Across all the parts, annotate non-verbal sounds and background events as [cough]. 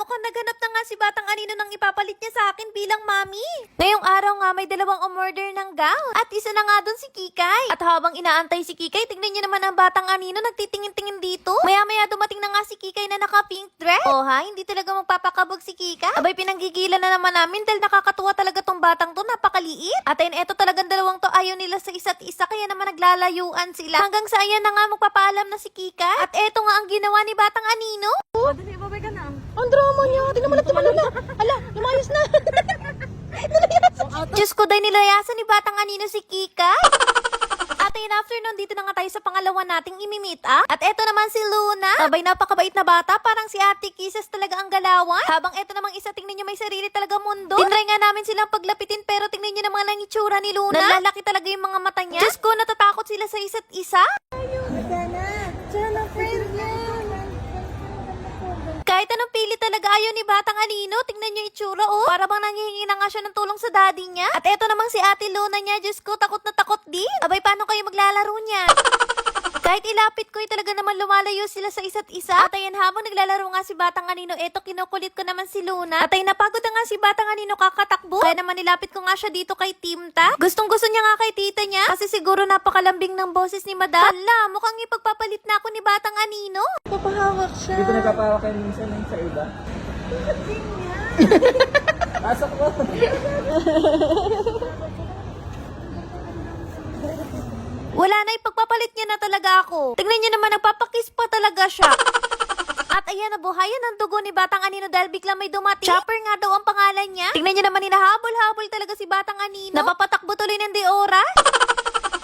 mukhang naganap na nga si Batang Anino nang ipapalit niya sa akin bilang mami. Ngayong araw nga may dalawang umorder ng gown. At isa na nga doon si Kikay. At habang inaantay si Kikay, tignan niyo naman ang Batang Anino nagtitingin-tingin dito. Maya-maya dumating na nga si Kikay na naka-pink dress. Oh ha, hindi talaga magpapakabog si Kika. Abay, pinanggigilan na naman namin dahil nakakatuwa talaga tong batang to, napakaliit. At ayun, eto talagang dalawang to ayaw nila sa isa't isa, kaya naman naglalayuan sila. Hanggang sa ayan na nga magpapaalam na si Kika. At eto nga ang ginawa ni Batang Anino. O, dali, babay ka. Ang drama niya. Tingnan mo lang tumalala. Ala, lumayos na. [laughs] Diyos ko, dahil nilayasan ni Batang Anino si Kika. At ayun, after nun, dito na nga tayo sa pangalawa nating imimit up. At eto naman si Luna. Abay, napakabait na bata. Parang si Ate Kisses talaga ang galawan. Habang eto namang isa, tingnan nyo may sarili talaga mundo. Tinry nga namin silang paglapitin, pero tingnan nyo naman ang itsura ni Luna. Nalalaki talaga yung mga mata niya. Diyos ko, natatakot sila sa isa't isa. Kahit anong pili talaga ayaw ni Batang Anino. Tingnan niyo itsura, oh. Para bang nangihingi na nga siya ng tulong sa daddy niya. At eto namang si Ate Luna niya. Diyos ko, takot na takot din. Abay, paano kayo maglalaro niya? Kahit ilapit ko, eh, talaga naman lumalayo sila sa isa't isa. At ayan, habang naglalaro nga si Batang Anino, eto kinukulit ko naman si Luna. At ay napagod na nga si Batang Anino kakatakbo. Kaya naman nilapit ko nga siya dito kay Timta. Gustong gusto niya nga kay tita niya. Kasi siguro napakalambing ng boses ni Madam. Hala, mukhang ipagpapalit na ako ni Batang Anino. Papahawak siya. Di ba nagpapahawak kayo minsan ng sa iba? [laughs] Pasok mo. [laughs] na, ipagpapalit niya na talaga ako. Tingnan niyo naman, nagpapakiss pa talaga siya. At ayan, nabuhayan ang dugo ni Batang Anino dahil bigla may dumating. Chopper nga daw ang pangalan niya. Tingnan niyo naman, hinahabol-habol talaga si Batang Anino. Napapatakbo tuloy ng Deora.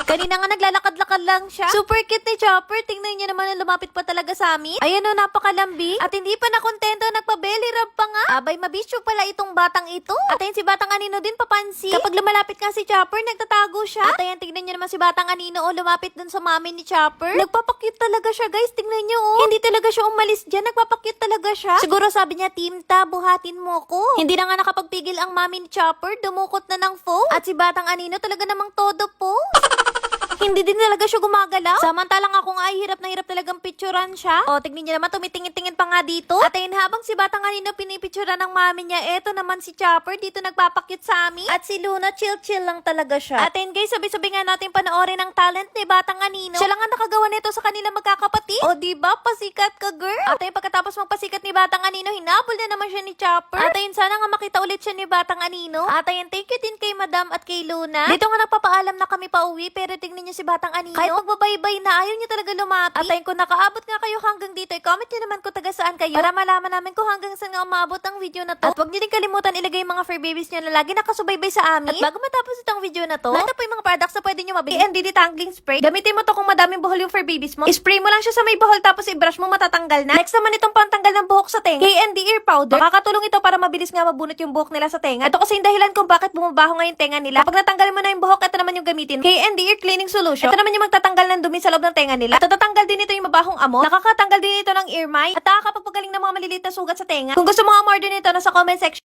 Kanina nga naglalakad-lakad lang siya. Super cute ni Chopper. Tingnan niyo naman na lumapit pa talaga sa amin. Ayan o, napakalambi. At hindi pa nakontento, nagpa-belly rub pa nga. Abay, mabisyo pala itong batang ito. At ayan si Batang Anino din papansin. Kapag lumalapit nga si Chopper, nagtatago siya. At ayan, tingnan niyo naman si Batang Anino o lumapit dun sa mami ni Chopper. Nagpapakute talaga siya, guys. Tingnan niyo oh. Hindi talaga siya umalis dyan. Nagpapakute talaga siya. Siguro sabi niya, Timta, buhatin mo ko. Hindi na nga nakapagpigil ang mami ni Chopper. Dumukot na ng phone. At si Batang Anino talaga namang todo po. [laughs] Hindi din talaga siya gumagalaw. Samantalang ako nga ay hirap na hirap talagang picturean siya. O, tignan niyo naman, tumitingin-tingin pa nga dito. At ayun, habang si Batang kanino pinipicturean ng mami niya, eto naman si Chopper dito nagpapakit sa amin. At si Luna, chill-chill lang talaga siya. At ayun guys, sabi-sabi nga natin panoorin ang talent ni Batang Anino. Siya lang ang nakagawa nito sa kanila magkakapatid. O, di ba Pasikat ka, girl. At ayun, pagkatapos magpasikat ni Batang Anino, hinabol na naman siya ni Chopper. At ayun, sana nga makita ulit siya ni Batang Anino. At ayun, thank you din kay Madam at kay Luna. Dito nga nagpapaalam na kami pa uwi, pero tingnan niyo si Batang Anino. Kahit magbabaybay na, ayaw niya talaga lumapit. At ayun, kung nakaabot nga kayo hanggang dito, i-comment niyo naman kung taga saan kayo. Para malaman namin kung hanggang saan nga umabot ang video na to. At huwag niyo din kalimutan ilagay yung mga fur babies niyo na lagi nakasubaybay sa amin. At bago matapos itong video na to, ito po yung mga products na pwede niyo mabili. KNDD Tangling Spray. Gamitin mo to kung madaming buhol yung fur babies mo. Spray mo lang siya sa may buhol tapos i-brush mo matatanggal na. Next naman itong pantanggal ng buhok sa tenga. KND Ear Powder. Makakatulong ito para mabilis nga mabunot yung buhok nila sa tenga. Ito kasi yung dahilan kung bakit bumabaho nga yung tenga nila. Kapag natanggal mo na yung buhok, ito naman yung gamitin. KND Ear Cleaning Solution. Ito naman yung magtatanggal ng dumi sa loob ng tenga nila. At tatatanggal din ito yung mabahong amo. Nakakatanggal din ito ng ear mite. At nakakapagpagaling ng mga maliliit na sugat sa tenga. Kung gusto mo order nito, nasa comment section